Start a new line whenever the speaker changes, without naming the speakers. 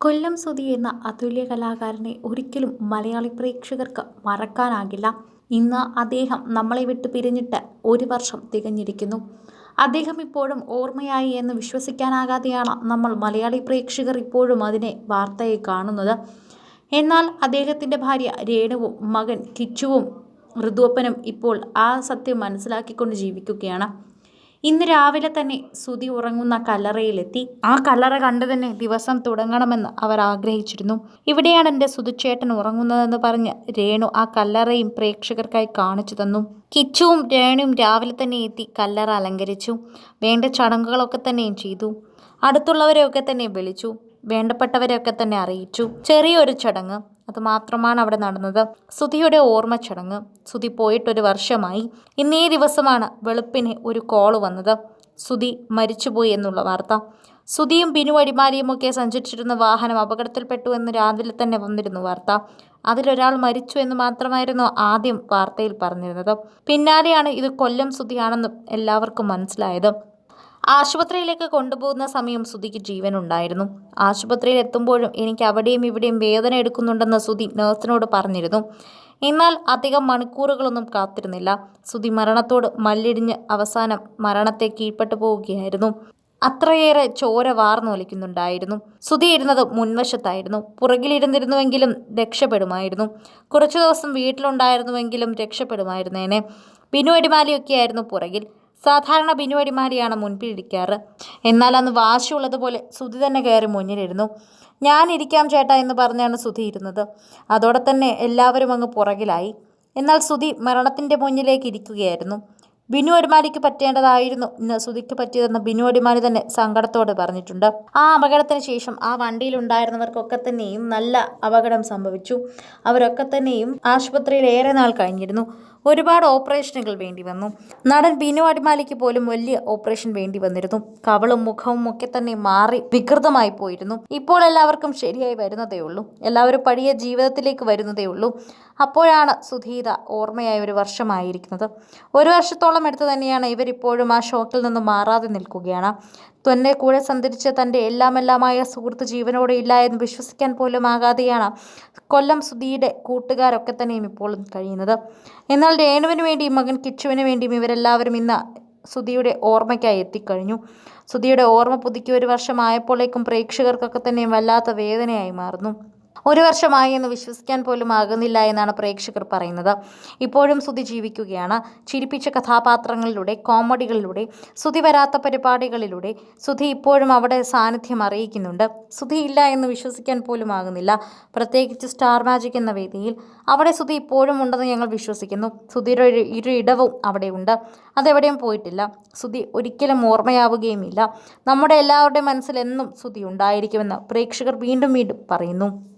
കൊല്ലം സുധി എന്ന അതുല്യ കലാകാരനെ ഒരിക്കലും മലയാളി പ്രേക്ഷകർക്ക് മറക്കാനാകില്ല. ഇന്ന് അദ്ദേഹം നമ്മളെ വിട്ട് പിരിഞ്ഞിട്ട് ഒരു വർഷം തികഞ്ഞിരിക്കുന്നു. അദ്ദേഹം ഇപ്പോഴും ഓർമ്മയായി എന്ന് വിശ്വസിക്കാനാകാതെയാണ് നമ്മൾ മലയാളി പ്രേക്ഷകർ ഇപ്പോഴും അതിനെ വാർത്തയായി കാണുന്നത്. എന്നാൽ അദ്ദേഹത്തിന്റെ ഭാര്യ രേണുവും മകൻ കിച്ചുവും ഋതുവപ്പനും ഇപ്പോൾ ആ സത്യം മനസ്സിലാക്കിക്കൊണ്ട് ജീവിക്കുകയാണ്. ഇന്ന് രാവിലെ തന്നെ സുതി ഉറങ്ങുന്ന കല്ലറയിലെത്തി. ആ കല്ലറ കണ്ടു തന്നെ ദിവസം തുടങ്ങണമെന്ന് അവർ ആഗ്രഹിച്ചിരുന്നു. ഇവിടെയാണ് എന്റെ സുതുച്ചേട്ടൻ ഉറങ്ങുന്നതെന്ന് പറഞ്ഞ് രേണു ആ കല്ലറയും പ്രേക്ഷകർക്കായി കാണിച്ചു തന്നു. കിച്ചുവും രേണുവും രാവിലെ തന്നെ എത്തി കല്ലറ അലങ്കരിച്ചു. വേണ്ട ചടങ്ങുകളൊക്കെ തന്നെയും ചെയ്തു. അടുത്തുള്ളവരെയൊക്കെ തന്നെ വിളിച്ചു. വേണ്ടപ്പെട്ടവരെയൊക്കെ തന്നെ അറിയിച്ചു. ചെറിയൊരു ചടങ്ങ്. അത് മാത്രമാണ് അവിടെ നടന്നത്. സുധിയുടെ ഓർമ്മ ചടങ്ങ്. സുധി പോയിട്ടൊരു വർഷമായി. ഇന്നേ ദിവസമാണ് വെളുപ്പിന് ഒരു കോൾ വന്നത്. സുധി മരിച്ചുപോയി എന്നുള്ള വാർത്ത. സുധിയും ബിനു അടിമാലിയും ഒക്കെ സഞ്ചരിച്ചിരുന്ന വാഹനം അപകടത്തിൽപ്പെട്ടു എന്ന് രാവിലെ തന്നെ വന്നിരുന്നു വാർത്ത. അതിലൊരാൾ മരിച്ചു എന്ന് മാത്രമായിരുന്നു ആദ്യം വാർത്തയിൽ പറഞ്ഞിരുന്നത്. പിന്നാലെയാണ് ഇത് കൊല്ലം സുധിയാണെന്നും എല്ലാവർക്കും മനസ്സിലായത്. ആശുപത്രിയിലേക്ക് കൊണ്ടുപോകുന്ന സമയം സുധിക്ക് ജീവനുണ്ടായിരുന്നു. ആശുപത്രിയിൽ എത്തുമ്പോഴും എനിക്ക് അവിടെയും ഇവിടെയും വേദന എടുക്കുന്നുണ്ടെന്ന് സുധി നഴ്സിനോട് പറഞ്ഞിരുന്നു. എന്നാൽ അധികം മണിക്കൂറുകളൊന്നും കാത്തിരുന്നില്ല. സുധി മരണത്തോട് മല്ലിടിഞ്ഞ് അവസാനം മരണത്തെ കീഴ്പ്പെട്ടു പോവുകയായിരുന്നു. അത്രയേറെ ചോര വാർന്നു വലിക്കുന്നുണ്ടായിരുന്നു. സുധി ഇരുന്നത് മുൻവശത്തായിരുന്നു. പുറകിലിരുന്നിരുന്നുവെങ്കിലും രക്ഷപ്പെടുമായിരുന്നു. കുറച്ചു ദിവസം വീട്ടിലുണ്ടായിരുന്നുവെങ്കിലും രക്ഷപ്പെടുമായിരുന്നേനെ. ബിനു അടിമാലിയൊക്കെയായിരുന്നു പുറകിൽ. സാധാരണ ബിനുവടിമാരിയാണ് മുൻപിലിരിക്കാറ്. എന്നാൽ അന്ന് വാശിയുള്ളതുപോലെ സുധി തന്നെ കയറി മുന്നിലിരുന്നു. ഞാനിരിക്കാം ചേട്ടാ എന്ന് പറഞ്ഞാണ് സുധി ഇരുന്നത്. അതോടെ തന്നെ എല്ലാവരും അങ്ങ് പുറകിലായി. എന്നാൽ സുധി മരണത്തിന്റെ മുന്നിലേക്ക് ഇരിക്കുകയായിരുന്നു. ബിനു അടിമാലിക്ക് പറ്റേണ്ടതായിരുന്നു ഇന്ന് സുധിക്ക് പറ്റിയതെന്ന് ബിനു അടിമാലി തന്നെ സങ്കടത്തോടെ പറഞ്ഞിട്ടുണ്ട്. ആ അപകടത്തിന് ശേഷം ആ വണ്ടിയിലുണ്ടായിരുന്നവർക്കൊക്കെ തന്നെയും നല്ല അപകടം സംഭവിച്ചു. അവരൊക്കെ തന്നെയും ആശുപത്രിയിൽ ഏറെ നാൾ കഴിഞ്ഞിരുന്നു. ഒരുപാട് ഓപ്പറേഷനുകൾ വേണ്ടി വന്നു. നടൻ ബിനു അടിമാലിക്ക് പോലും വലിയ ഓപ്പറേഷൻ വേണ്ടി വന്നിരുന്നു. കവളും മുഖവും ഒക്കെ തന്നെ മാറി വികൃതമായി പോയിരുന്നു. ഇപ്പോൾ എല്ലാവർക്കും ശരിയായി വരുന്നതേ ഉള്ളൂ. എല്ലാവരും പഴയ ജീവിതത്തിലേക്ക് വരുന്നതേ ഉള്ളൂ. അപ്പോഴാണ് സുധീത ഓർമ്മയായ ഒരു വർഷമായിരിക്കുന്നത്. ഒരു വർഷത്തോളം എടുത്തു തന്നെയാണ് ഇവരിപ്പോഴും ആ ഷോക്കിൽ നിന്ന് മാറാതെ നിൽക്കുകയാണ്. തന്നെ കൂടെ സഞ്ചരിച്ച തന്റെ എല്ലാമെല്ലാമായ സുഹൃത്ത് ജീവനോടെ ഇല്ല എന്ന് വിശ്വസിക്കാൻ പോലും ആകാതെയാണ് കൊല്ലം സുധിയുടെ കൂട്ടുകാരൊക്കെ തന്നെയും ഇപ്പോഴും കഴിയുന്നത്. എന്നാൽ രേണുവിന് വേണ്ടിയും മകൻ കിച്ചുവിന് വേണ്ടിയും ഇവരെല്ലാവരും ഇന്ന് സുധിയുടെ ഓർമ്മയ്ക്കായി എത്തിക്കഴിഞ്ഞു. സുധിയുടെ ഓർമ്മ പുതുക്കി ഒരു വർഷമായപ്പോഴേക്കും പ്രേക്ഷകർക്കൊക്കെ തന്നെയും വല്ലാത്ത വേദനയായി മാറുന്നു. ഒരു വർഷമായി എന്ന് വിശ്വസിക്കാൻ പോലും ആകുന്നില്ല എന്നാണ് പ്രേക്ഷകർ പറയുന്നത്. ഇപ്പോഴും സുധി ജീവിക്കുകയാണ്. ചിരിപ്പിച്ച കഥാപാത്രങ്ങളിലൂടെ കോമഡികളിലൂടെ സുധി വരാത്ത പരിപാടികളിലൂടെ സുധി ഇപ്പോഴും അവിടെ സാന്നിധ്യം അറിയിക്കുന്നുണ്ട്. സുധി ഇല്ല എന്ന് വിശ്വസിക്കാൻ പോലും ആകുന്നില്ല. പ്രത്യേകിച്ച് സ്റ്റാർ മാജിക് എന്ന വേദിയിൽ അവിടെ സുധി ഇപ്പോഴും ഉണ്ടെന്ന് ഞങ്ങൾ വിശ്വസിക്കുന്നു. സുധിയുടെ ഇരു ഇടവും അവിടെയുണ്ട് അതെവിടെയും പോയിട്ടില്ല. സുധി ഒരിക്കലും ഓർമ്മയാവുകയുമില്ല. നമ്മുടെ എല്ലാവരുടെയും മനസ്സിൽ എന്നും സുധി ഉണ്ടായിരിക്കുമെന്ന് പ്രേക്ഷകർ വീണ്ടും വീണ്ടും പറയുന്നു.